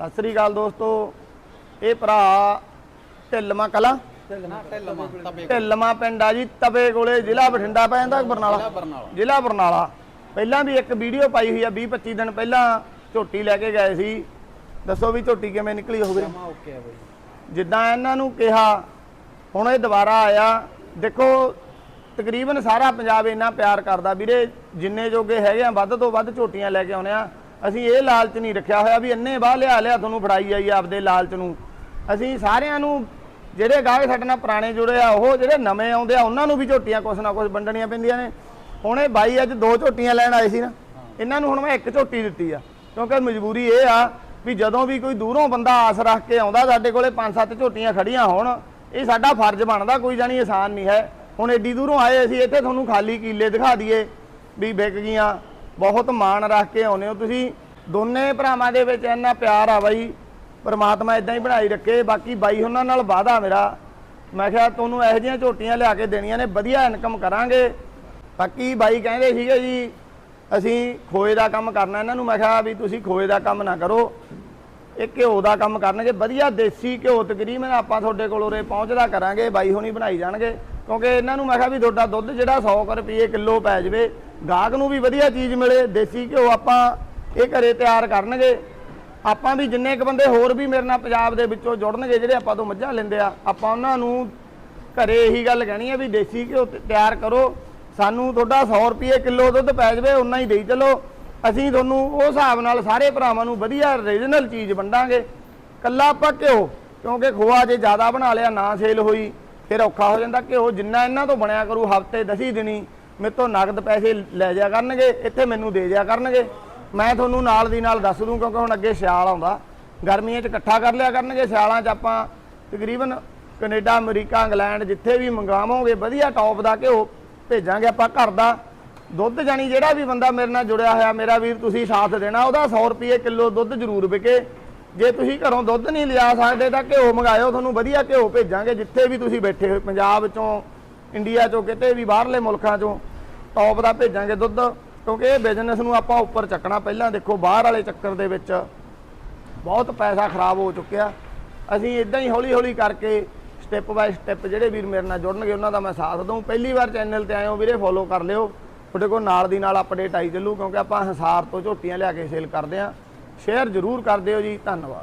ਸਤਿ ਸ੍ਰੀ ਅਕਾਲ ਦੋਸਤੋ। ਇਹ ਭਰਾ ਢਿੱਲਮਾ ਕਲਾ। ਨਾ ਢਿੱਲਵਾਂ ਤਬੇ ਢਿੱਲਮਾ ਪਿੰਡ ਆ ਜੀ ਤਵੇ ਕੋਲੇ ਜ਼ਿਲ੍ਹਾ ਬਠਿੰਡਾ ਪੈ ਜਾਂਦਾ ਬਰਨਾਲਾ। ਬਰਨਾਲਾ। ਜ਼ਿਲ੍ਹਾ ਬਰਨਾਲਾ। ਪਹਿਲਾਂ ਵੀ ਇੱਕ ਵੀਡੀਓ ਪਾਈ ਹੋਈ ਆ 20 25 ਦਿਨ ਪਹਿਲਾਂ ਝੋਟੀ ਲੈ ਕੇ ਗਏ ਸੀ। ਦੱਸੋ ਵੀ ਝੋਟੀ ਕਿਵੇਂ ਨਿਕਲੀ ਹੋਵੇ ਜਮਾ ਓਕੇ ਆ ਬਈ। ਜਿੱਦਾਂ ਇਹਨਾਂ ਨੂੰ ਕਿਹਾ ਹੁਣ ਇਹ ਦੁਬਾਰਾ ਆਇਆ। ਦੇਖੋ ਤਕਰੀਬਨ ਸਾਰਾ ਪੰਜਾਬ ਇੰਨਾ ਪਿਆਰ ਕਰਦਾ। ਵੀਰੇ ਜਿੰਨੇ ਜੋਗੇ ਹੈਗੇ ਆ ਵੱਧ ਤੋਂ ਵੱਧ ਝੋਟੀਆਂ ਲੈ ਕੇ ਆਉਨੇ ਆ। ਅਸੀਂ ਇਹ ਲਾਲਚ ਨਹੀਂ ਰੱਖਿਆ ਹੋਇਆ ਵੀ ਇੰਨੇ ਬਾਹ ਲਿਆ ਲਿਆ ਤੁਹਾਨੂੰ ਫੜਾਈ ਜਾਈ ਆਪਦੇ ਲਾਲਚ ਨੂੰ। ਅਸੀਂ ਸਾਰਿਆਂ ਨੂੰ ਜਿਹੜੇ ਗਾਹਕ ਸਾਡੇ ਨਾਲ ਪੁਰਾਣੇ ਜੁੜੇ ਆ, ਉਹ ਜਿਹੜੇ ਨਵੇਂ ਆਉਂਦੇ ਆ, ਉਹਨਾਂ ਨੂੰ ਵੀ ਝੋਟੀਆਂ ਕੁਛ ਨਾ ਕੁਛ ਵੰਡਣੀਆਂ ਪੈਂਦੀਆਂ ਨੇ। ਹੁਣ ਇਹ ਬਾਈ ਅੱਜ ਦੋ ਝੋਟੀਆਂ ਲੈਣ ਆਏ ਸੀ ਨਾ, ਇਹਨਾਂ ਨੂੰ ਹੁਣ ਮੈਂ ਇੱਕ ਝੋਟੀ ਦਿੱਤੀ ਆ। ਕਿਉਂਕਿ ਮਜਬੂਰੀ ਇਹ ਆ ਵੀ ਜਦੋਂ ਵੀ ਕੋਈ ਦੂਰੋਂ ਬੰਦਾ ਆਸ ਰੱਖ ਕੇ ਆਉਂਦਾ, ਸਾਡੇ ਕੋਲੇ ਪੰਜ ਸੱਤ ਝੋਟੀਆਂ ਖੜੀਆਂ ਹੋਣ, ਇਹ ਸਾਡਾ ਫਰਜ਼ ਬਣਦਾ, ਕੋਈ ਜਾਣੀ ਆਸਾਨ ਨਹੀਂ ਹੈ। ਹੁਣ ਏਡੀ ਦੂਰੋਂ ਆਏ ਅਸੀਂ, ਇੱਥੇ ਤੁਹਾਨੂੰ ਖਾਲੀ ਕੀਲੇ ਦਿਖਾ ਦਈਏ ਵੀ ਵਿਕ ਗਈਆਂ। ਬਹੁਤ ਮਾਣ ਰੱਖ ਕੇ ਆਉਨੇ ਹੋ ਤੁਸੀਂ। ਦੋਨੇ ਭਰਾਵਾਂ ਦੇ ਵਿੱਚ ਇੰਨਾ ਪਿਆਰ ਆ ਬਾਈ। ਪਰਮਾਤਮਾ ਇਦਾਂ ਹੀ ਬਣਾਈ ਰੱਖੇ। ਬਾਕੀ ਬਾਈ ਉਹਨਾਂ ਨਾਲ ਵਾਅਦਾ ਮੇਰਾ। ਮੈਂ ਕਿਹਾ ਤੁਹਾਨੂੰ ਇਹੋ ਜਿਹੀਆਂ ਝੋਟੀਆਂ ਲਿਆ ਕੇ ਦੇਣੀਆਂ ਨੇ, ਵਧੀਆ ਇਨਕਮ ਕਰਾਂਗੇ। ਬਾਕੀ ਬਾਈ ਕਹਿੰਦੇ ਸੀਗੇ ਜੀ, ਅਸੀਂ ਖੋਏ ਦਾ ਕੰਮ ਕਰਨਾ ਇਹਨਾਂ ਨੂੰ। ਮੈਂ ਕਿਹਾ ਵੀ ਤੁਸੀਂ ਖੋਏ ਦਾ ਕੰਮ ਨਾ ਕਰੋ। ਇਹ ਘਿਓ ਦਾ ਕੰਮ ਕਰਨਗੇ। ਵਧੀਆ ਦੇਸੀ ਘਿਓ ਤਕਰੀਬਨ ਆਪਾਂ ਤੁਹਾਡੇ ਕੋਲ ਉਰੇ ਪਹੁੰਚਦਾ ਕਰਾਂਗੇ। ਬਾਈ ਹੋਣੀ ਬਣਾਈ ਜਾਣਗੇ। ਕਿਉਂਕਿ ਇਹਨਾਂ ਨੂੰ ਮੈਂ ਕਿਹਾ ਵੀ ਤੁਹਾਡਾ ਦੁੱਧ ਜਿਹੜਾ 100 ਕੁ ਰੁਪਏ ਕਿਲੋ ਪੈ ਜਾਵੇ, ਗਾਹਕ ਨੂੰ ਵੀ ਵਧੀਆ ਚੀਜ਼ ਮਿਲੇ, ਦੇਸੀ ਘਿਓ ਆਪਾਂ ਇਹ ਘਰੇ ਤਿਆਰ ਕਰਨਗੇ। ਆਪਾਂ ਵੀ ਜਿੰਨੇ ਕ ਬੰਦੇ ਹੋਰ ਵੀ ਮੇਰੇ ਨਾਲ ਪੰਜਾਬ ਦੇ ਵਿੱਚੋਂ ਜੁੜਨਗੇ, ਜਿਹੜੇ ਆਪਾਂ ਤੋਂ ਮੱਝਾਂ ਲੈਂਦੇ ਆ, ਆਪਾਂ ਉਹਨਾਂ ਨੂੰ ਘਰੇ ਇਹੀ ਗੱਲ ਕਹਿਣੀ ਹੈ ਵੀ ਦੇਸੀ ਘਿਓ ਤਿਆਰ ਕਰੋ। ਸਾਨੂੰ ਤੁਹਾਡਾ 100 ਰੁਪਏ ਕਿਲੋ ਦੁੱਧ ਪੈ ਜਾਵੇ ਉਨਾ ਹੀ ਦੇਈ ਚਲੋ। ਅਸੀਂ ਤੁਹਾਨੂੰ ਉਹ ਹਿਸਾਬ ਨਾਲ ਸਾਰੇ ਭਰਾਵਾਂ ਨੂੰ ਵਧੀਆ ਰੀਜਨਲ ਚੀਜ਼ ਵੰਡਾਂਗੇ। ਕੱਲਾ ਆਪਾਂ ਘਿਓ, ਕਿਉਂਕਿ ਖੋਆ ਜੇ ਜ਼ਿਆਦਾ ਬਣਾ ਲਿਆ, ਨਾ ਸੇਲ ਹੋਈ। ਫਿਰ ਔਖਾ ਹੋ ਜਾਂਦਾ ਘਿਓ ਜਿੰਨਾ ਇਹਨਾਂ ਤੋਂ ਬਣਿਆ ਕਰੂ, ਹਫ਼ਤੇ ਦਸੀ ਦਿਨੀ ਮੇਰੇ ਤੋਂ ਨਗਦ ਪੈਸੇ ਲੈ ਜਾ ਕਰਨਗੇ, ਇੱਥੇ ਮੈਨੂੰ ਦੇ ਜਾ ਕਰਨਗੇ। ਮੈਂ ਤੁਹਾਨੂੰ ਨਾਲ ਦੀ ਨਾਲ ਦੱਸ ਦੂੰ ਕਿਉਂਕਿ ਹੁਣ ਅੱਗੇ ਸਿਆਲ ਆਉਂਦਾ। ਗਰਮੀਆਂ 'ਚ ਇਕੱਠਾ ਕਰ ਲਿਆ ਕਰਨਗੇ, ਸਿਆਲਾਂ 'ਚ ਆਪਾਂ ਤਕਰੀਬਨ ਕੈਨੇਡਾ, ਅਮਰੀਕਾ, ਇੰਗਲੈਂਡ ਜਿੱਥੇ ਵੀ ਮੰਗਾਵੋਗੇ ਵਧੀਆ ਟੌਪ ਦਾ ਘਿਓ ਭੇਜਾਂਗੇ ਆਪਾਂ ਘਰ ਦਾ। ਦੁੱਧ ਜਾਨੀ ਜਿਹੜਾ ਵੀ ਬੰਦਾ ਮੇਰੇ ਨਾਲ ਜੁੜਿਆ ਹੋਇਆ, ਮੇਰਾ ਵੀਰ ਤੁਸੀਂ ਸਾਥ ਦੇਣਾ, ਉਹਦਾ 100 ਰੁਪਏ ਕਿਲੋ ਦੁੱਧ ਜ਼ਰੂਰ ਵਿਕੇ। ਜੇ ਤੁਸੀਂ ਘਰੋਂ ਦੁੱਧ ਨਹੀਂ ਲਿਆ ਸਕਦੇ ਤਾਂ ਘਿਓ ਮੰਗਾਇਓ, ਤੁਹਾਨੂੰ ਵਧੀਆ ਘਿਓ ਭੇਜਾਂਗੇ ਜਿੱਥੇ ਵੀ ਤੁਸੀਂ ਬੈਠੇ ਹੋ ਪੰਜਾਬ ਚੋਂ, ਇੰਡੀਆ ਚੋਂ, ਕਿਤੇ ਵੀ ਬਾਹਰਲੇ ਮੁਲਕਾਂ ਚੋਂ ਟੌਪ ਦਾ ਭੇਜਾਂਗੇ ਦੁੱਧ, ਕਿਉਂਕਿ ਇਹ ਬਿਜ਼ਨਸ ਨੂੰ ਆਪਾਂ ਉੱਪਰ ਚੱਕਣਾ। ਪਹਿਲਾਂ ਦੇਖੋ, ਬਾਹਰ ਵਾਲੇ ਚੱਕਰ ਦੇ ਵਿੱਚ ਬਹੁਤ ਪੈਸਾ ਖਰਾਬ ਹੋ ਚੁੱਕਿਆ। ਅਸੀਂ ਇਦਾਂ ਹੀ ਹੌਲੀ ਹੌਲੀ ਕਰਕੇ ਸਟੈਪ ਬਾਈ ਸਟੈਪ ਜਿਹੜੇ ਵੀਰ ਮੇਰੇ ਨਾਲ ਜੁੜਨਗੇ, ਉਹਨਾਂ ਦਾ ਮੈਂ ਸਾਥ ਦਊਂ। ਪਹਿਲੀ ਵਾਰ ਚੈਨਲ ਤੇ ਆਏ ਹੋ ਵੀਰੇ ਫੋਲੋ ਕਰ ਲਿਓ। ਤੁਹਾਡੇ ਕੋਲ ਨਾਲ ਦੀ ਨਾਲ ਅਪਡੇਟ ਆਈ ਚੱਲੂ, ਕਿਉਂਕਿ ਆਪਾਂ ਹਸਾਰ ਤੋਂ ਝੋਟੀਆਂ ਲਿਆ ਕੇ ਸੇਲ ਕਰਦੇ ਆਂ। ਸ਼ੇਅਰ ਜ਼ਰੂਰ ਕਰ ਦਿਓ ਜੀ ਧੰਨਵਾਦ।